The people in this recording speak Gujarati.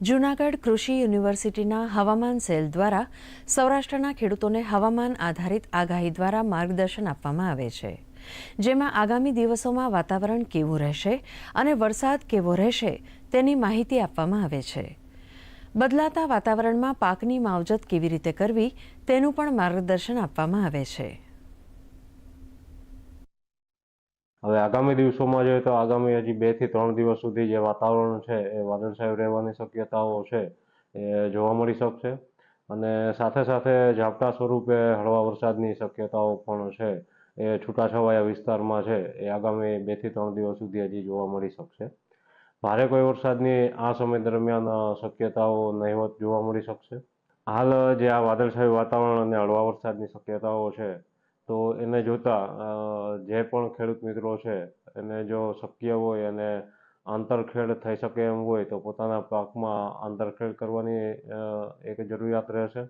જૂનાગઢ કૃષિ યુનિવર્સિટીના હવામાન સેલ દ્વારા સૌરાષ્ટ્રના ખેડૂતોને હવામાન આધારિત આગાહી દ્વારા માર્ગદર્શન આપવામાં આવે છે. જેમાં આગામી દિવસોમાં વાતાવરણ કેવું રહેશે અને વરસાદ કેવો રહેશે તેની માહિતી આપવામાં આવે છે. બદલાતા વાતાવરણમાં પાકની માવજત કેવી રીતે કરવી તેનું પણ માર્ગદર્શન આપવામાં આવે છે. હવે આગામી દિવસોમાં જોઈએ તો આગામી હજી બેથી ત્રણ દિવસ સુધી જે વાતાવરણ છે એ વાદળછાયું રહેવાની શક્યતાઓ છે એ જોવા મળી શકશે. અને સાથે સાથે ઝાપટા સ્વરૂપે હળવા વરસાદની શક્યતાઓ પણ છે એ છૂટાછવાયા વિસ્તારમાં છે એ આગામી બેથી ત્રણ દિવસ સુધી હજી જોવા મળી શકશે. ભારે કોઈ વરસાદની આ સમય દરમિયાન શક્યતાઓ નહીવત જોવા મળી શકશે. હાલ જે આ વાદળછાયું વાતાવરણ અને હળવા વરસાદની શક્યતાઓ છે તો એને જોતા જે પણ ખેડૂત મિત્રો છે, એને જો શક્ય હોય અને આંતરખેડ થઈ શકે એમ હોય તો પોતાના પાકમાં આંતરખેડ કરવાની એક જરૂરિયાત રહેશે.